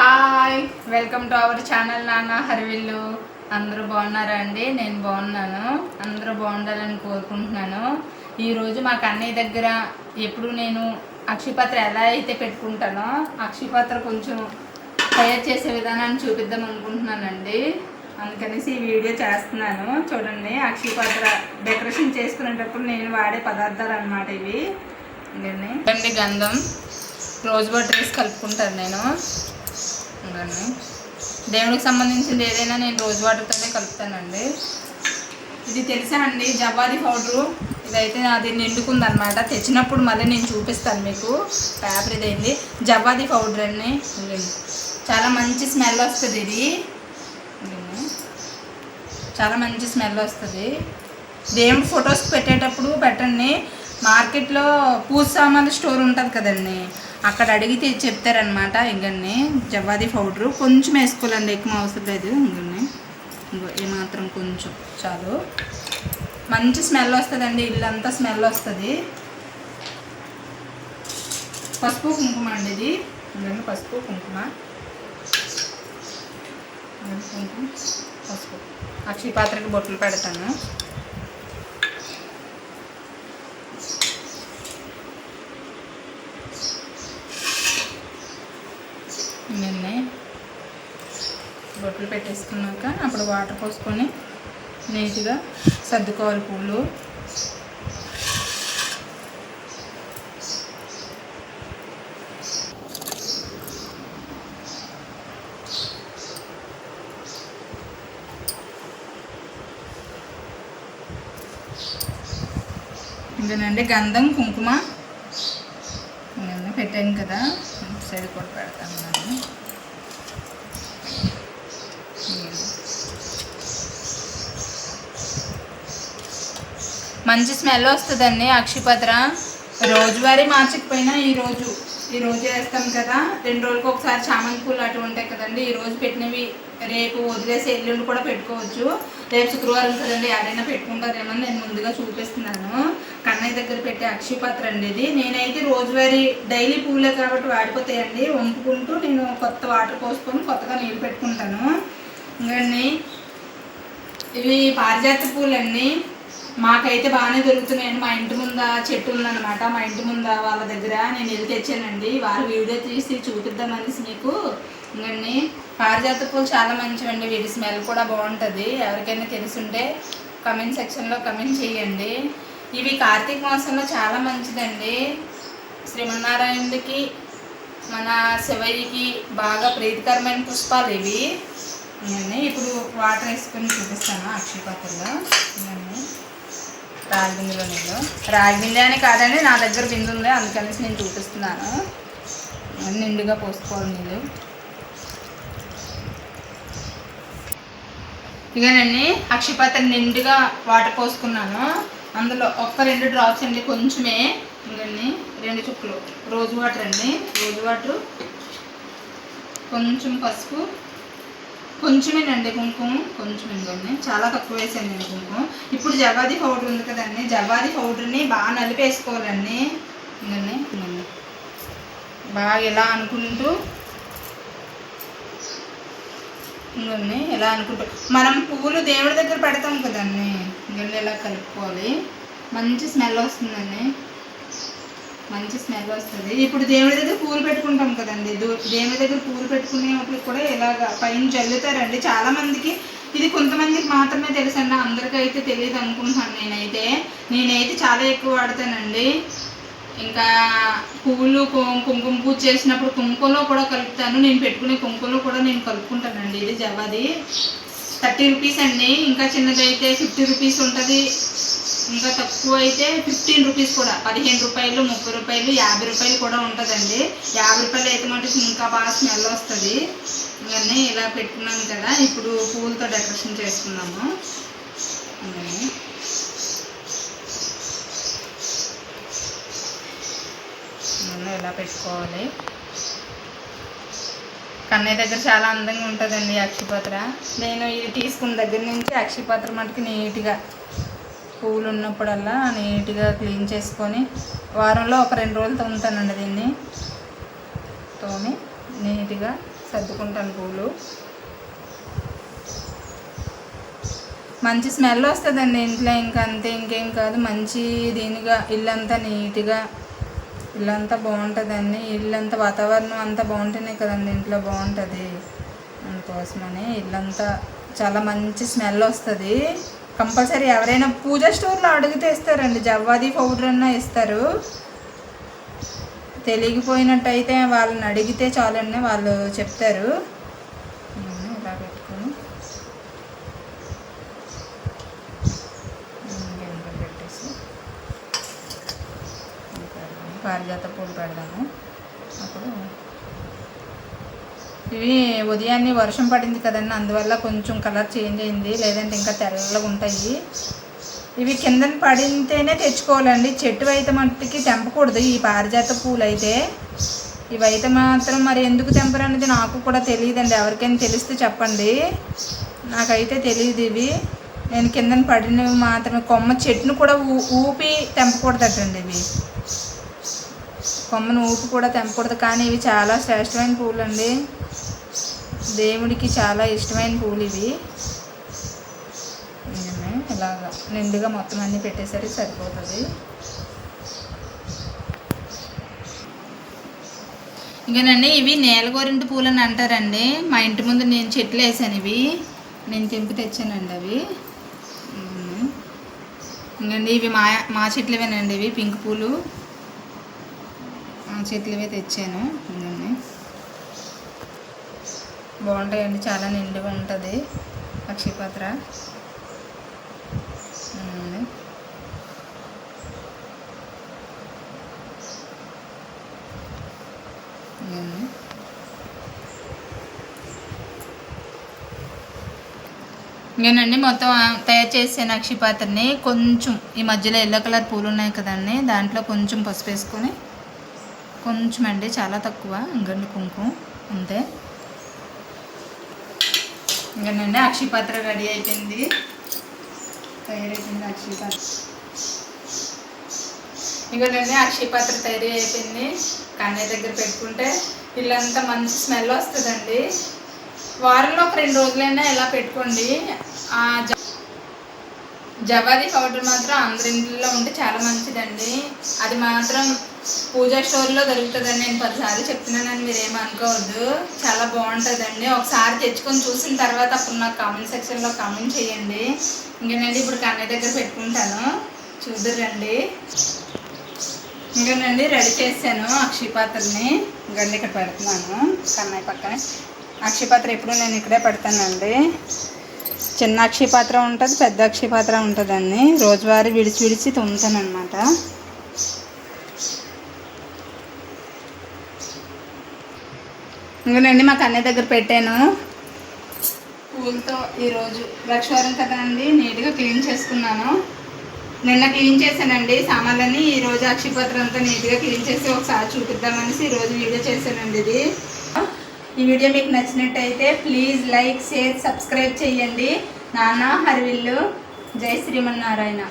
Hi welcome to our channel Nanna Harivillu. అందరూ బాగున్నారా అండి? నేను బాగున్నాను. అందరూ బాగుండాలని కోరుకుంటున్నాను. ఈరోజు మా కన్నయ్య దగ్గర ఎప్పుడు నేను అక్షిపత్ర ఎలా అయితే పెట్టుకుంటానో అక్షిపత్ర కొంచెం తయారు చేసే విధానాన్ని చూపిద్దాం అనుకుంటున్నానండి. అందుకనేసి ఈ వీడియో చేస్తున్నాను. చూడండి అక్షిపత్ర డెకరేషన్ చేసుకునేటప్పుడు నేను వాడే పదార్థాలు అన్నమాట ఇవి. ఇదండి గంధం. రోజు వాటర్ వేసి కలుపుకుంటాను నేను. ఇదండి దేవుడికి సంబంధించింది ఏదైనా నేను రోజ్ వాటర్తోనే కలుపుతానండి. ఇది తెలుసా అండి? జవాది పౌడరు. ఇదైతే అది నిండుకుంది అనమాట తెచ్చినప్పుడు మళ్ళీ నేను చూపిస్తాను మీకు. పేపర్ ఇదైంది. జవాది పౌడర్ అండి. చాలా మంచి స్మెల్ వస్తుంది ఇది. చాలా మంచి స్మెల్ వస్తుంది. దేవుడి ఫొటోస్ పెట్టేటప్పుడు పెట్టండి. మార్కెట్లో పూజ సామాన్లు స్టోర్ ఉంటుంది కదండి. అక్కడ అడిగితే చెప్తారనమాట ఇంకన్నీ జవాది పౌడరు. కొంచెం వేసుకోవాలండి ఎక్కువ అవసరం లేదు ఇంకన్నీ ఇంకో ఏమాత్రం కొంచెం చాలు. మంచి స్మెల్ వస్తుందండి ఇల్లంతా స్మెల్ వస్తుంది. పసుపు కుంకుమ అండి ఇది. ఇంకండి పసుపు కుంకుమ. కుంకుమ పసుపు. అక్షయ పాత్రకి బొట్లు పెడతాను. నిన్నే బొట్లు పెట్టేసుకున్నాక అప్పుడు వాటర్ పోసుకొని నీట్గా సర్దుకోవాలి పూలు. ఇదేనండి గంధం కుంకుమ పెట్టాను కదా. సైడ్ కూడా పెడతాను నేను. మంచి స్మెల్ వస్తుందండి అక్షిపత్ర. రోజువారీ మార్చకపోయినా ఈరోజు ఈరోజు వేస్తాం కదా. రెండు రోజులకు ఒకసారి చామంతి పూలు అటు ఉంటాయి కదండి. ఈరోజు పెట్టినవి రేపు వదిలేసి ఎల్లుండి కూడా పెట్టుకోవచ్చు. రేపు శుక్రవారం కదండి ఎవరైనా పెట్టుకుంటారేమో అని నేను ముందుగా చూపిస్తున్నాను. కన్నయ్య దగ్గర పెట్టే అక్షిపత్ర అండి ఇది. నేనైతే రోజువారీ డైలీ పూలే కాబట్టి వాడిపోతాయండి వంపుకుంటూ నేను కొత్త వాటర్ పోసుకొని కొత్తగా నీళ్ళు పెట్టుకుంటాను. ఇంకండి ఇవి పారిజాత పూలండి. మాకైతే బాగానే దొరుకుతున్నాయండి. మా ఇంటి ముంద చెట్టు ఉందన్నమాట. మా ఇంటి ముంద వాళ్ళ దగ్గర నేను వెళ్ళి తెచ్చానండి. వాళ్ళు వీడియో తీసి చూపిద్దామనేసి మీకు. ఇంకండి పారిజాత పూలు చాలా మంచివండి. వీటి స్మెల్ కూడా బాగుంటుంది. ఎవరికైనా తెలుసుంటే కమెంట్ సెక్షన్లో కమెంట్ చేయండి. ఇవి కార్తీక మాసంలో చాలా మంచిదండి. శ్రీమన్నారాయణుడికి మన శివయ్యకి బాగా ప్రీతికరమైన పుష్పాలు ఇవి. ఇప్పుడు వాటర్ వేసుకొని చూపిస్తాను అక్షయపాత్రలో ఇవన్నీ రాగి బిందెలో నేను. రాగి బిందె అని కాదండి నా దగ్గర బిందు ఉంది అందుకనేసి నేను చూపిస్తున్నాను. నిండుగా పోసుకోవాలి నీళ్ళు. ఇదేనండి అక్షిపాత్ర నిండుగా వాటర్ పోసుకున్నాను. అందులో ఒక్క రెండు డ్రాప్స్ అండి కొంచెమే. ఇంకండి రెండు చుక్కలు. రోజు వాటర్ అండి రోజు వాటర్. కొంచెం పసుపు. కొంచెమేనండి కుంకుమ. కొంచెం ఇంకొన్ని చాలా తక్కువ వేసాను నేను కుంకుమ ఇప్పుడు జవాది పౌడర్ ఉంది కదండి. జవాది పౌడర్ని బాగా నలిపేసుకోవాలండి. ఇంకండి బాగా ఇలా అనుకుంటూ ఇంకొన్ని ఇలా అనుకుంటూ. మనం పువ్వులు దేవుడి దగ్గర పెడతాం కదండి. ఇంకొన్ని ఇలా కలుపుకోవాలి. మంచి స్మెల్ వస్తుందండి. మంచి స్మెల్ వస్తుంది. ఇప్పుడు దేవుడి దగ్గర పూలు పెట్టుకుంటాం కదండి. దేవుడి దగ్గర పూలు పెట్టుకునేప్పుడు కూడా ఇలాగ పైన జల్లుతారండి. చాలా మందికి ఇది కొంతమందికి మాత్రమే తెలుసండి అందరికైతే తెలియదు అనుకుంటున్నాను నేనైతే. నేనైతే చాలా ఎక్కువ వాడతానండి. ఇంకా పువ్వులు కుంకుమ పూజ చేసినప్పుడు కుంకుమలో కూడా కలుపుతాను. నేను పెట్టుకునే కుంకుమలో కూడా నేను కలుపుకుంటానండి. ఇది జవాది థర్టీ రూపీస్ అండి. ఇంకా చిన్నదైతే ఫిఫ్టీ రూపీస్ ఉంటుంది. ఇంకా తక్కువ అయితే ఫిఫ్టీన్ రూపీస్ కూడా. పదిహేను రూపాయలు ముప్పై రూపాయలు యాభై రూపాయలు కూడా ఉంటుందండి. యాభై రూపాయలు అయితే మటుకు ఇంకా బాగా స్మెల్ వస్తుంది. ఇవన్నీ ఇలా పెట్టుకున్నాను కదా. ఇప్పుడు పూలతో డెకరేషన్ చేసుకున్నాము ఇవన్నీ. ఇలా పెట్టుకోవాలి. కన్నయ్య దగ్గర చాలా అందంగా ఉంటుందండి అక్షిపత్ర. నేను ఇది తీసుకున్న దగ్గర నుంచి అక్షిపత్ర మటుకు నీట్గా పువ్వులు ఉన్నప్పుడల్లా నీట్గా క్లీన్ చేసుకొని వారంలో ఒక రెండు రోజులు తోముతానండి దీన్ని. తోమి నీట్గా సర్దుకుంటాను పూలు. మంచి స్మెల్ వస్తుందండి ఇంట్లో ఇంకా అంతే ఇంకేం కాదు. మంచి దీనిగా ఇల్లంతా నీట్గా ఇల్లంతా బాగుంటుందండి. ఇల్లంతా వాతావరణం అంతా బాగుంటేనే కదండి ఇంట్లో బాగుంటుంది. అందుకోసమని ఇల్లంతా చాలా మంచి స్మెల్ వస్తుంది. కంపల్సరీ ఎవరైనా పూజ స్టోర్లో అడిగితే ఇస్తారండి. జవ్వాది పౌడర్ అన్నా ఇస్తారు. తెలియకపోయినట్టయితే వాళ్ళని అడిగితే చాలండి వాళ్ళు చెప్తారు. ఇలా పెట్టుకొని పెట్టేసి పారిజాత పూలు పెడదాము అప్పుడు ఇవి ఉదయాన్నే వర్షం పడింది కదండి అందువల్ల కొంచెం కలర్ చేంజ్ అయింది లేదంటే ఇంకా తెల్లగా ఉంటాయి. ఇవి కిందన పడితేనే తెచ్చుకోవాలండి. చెట్టు అయితే మట్టుకి తెంపకూడదు ఈ పారిజాత పూలు అయితే. ఇవైతే మాత్రం మరి ఎందుకు తెంపరు అనేది నాకు కూడా తెలియదండి. ఎవరికైనా తెలిస్తే చెప్పండి. నాకైతే తెలియదు ఇవి. నేను కిందన పడినవి మాత్రమే. కొమ్మ చెట్టును కూడా ఊ- ఊపి తెంపకూడదటండి ఇవి. కొమ్మను ఊపి కూడా తెంపకూడదు. కానీ ఇవి చాలా శ్రేష్టమైన పూలు అండి దేవుడికి చాలా ఇష్టమైన పూలు ఇవి. ఇలాగా నిండుగా మొత్తం అన్నీ పెట్టేసరికి సరిపోతుంది. ఇంకేనండి ఇవి నేలగోరింటి పూలు అని అంటారండి. మా ఇంటి ముందు నేను చెట్లు వేసాను ఇవి. నేను తెంపి తెచ్చానండి అవి. ఇంకండి ఇవి మా మా చెట్లవేనండి ఇవి పింక్ పూలు. మా చెట్లవే తెచ్చాను. బాగుంటాయండి చాలా నిండుగా ఉంటుంది. పక్షిపత్ర. ఇంకేనండి మొత్తం తయారు చేసే నక్షిపాత్రని కొంచెం ఈ మధ్యలో ఎల్లో కలర్ పూలు ఉన్నాయి కదండి దాంట్లో కొంచెం పసుపు వేసుకొని కొంచెం అండి చాలా తక్కువ ఇంకండి కుంకుమ అంతే. ఇంకా ఇంకేనండి అక్షిపాత్ర రెడీ అయిపోయింది. తయారైపోయింది అక్షిపాత్ర ఇంకోటండి అక్షిపాత్ర తయారీ అయిపోయింది. కన్నయ్య దగ్గర పెట్టుకుంటే ఇల్లంతా మంచి స్మెల్ వస్తుందండి. వారంలో ఒక రెండు రోజులైనా ఇలా పెట్టుకోండి. ఆ జవాది పౌడర్ మాత్రం అందరి ఇంట్లో ఉంటే చాలా మంచిదండి. అది మాత్రం పూజా స్టోర్లో దొరుకుతుందని నేను పదిసార్లు చెప్తున్నానని మీరేం అనుకోవద్దు. చాలా బాగుంటుందండి. ఒకసారి తెచ్చుకొని చూసిన తర్వాత అప్పుడు నాకు కామెంట్ సెక్షన్లో కామెంట్ చేయండి. ఇంకేనండి ఇప్పుడు కన్నయ్య దగ్గర పెట్టుకుంటాను. చూద్దరండి ఇంకేనండి రెడీ చేశాను అక్షయపాత్రని గండి ఇక్కడ పెడుతున్నాను. కన్నయ్య పక్కనే. అక్షయపాత్ర ఎప్పుడు నేను ఇక్కడే పెడతానండి. చిన్నాక్షి పాత్ర ఉంటుంది పెద్ద అక్షయపాత్ర ఉంటుందండి. రోజువారీ విడిచి విడిచి తుమ్ముతానమాట ఇంకనండి మా కన్నయ్య దగ్గర పెట్టాను. పూలతో ఈరోజు లక్షవారం కదండి నీట్గా క్లీన్ చేసుకున్నాను. నిన్న క్లీన్ చేశానండి సామాన్లన్నీ ఈ రోజు అంతా నీట్గా క్లీన్ చేసి ఒకసారి చూపిద్దామనేసి ఈ రోజు వీడియో చేశానండి ఇది. ఈ వీడియో మీకు నచ్చినట్టయితే ప్లీజ్ లైక్ షేర్ సబ్స్క్రైబ్ చేయండి. నాన్న హరివిల్లు. జై శ్రీమన్నారాయణ.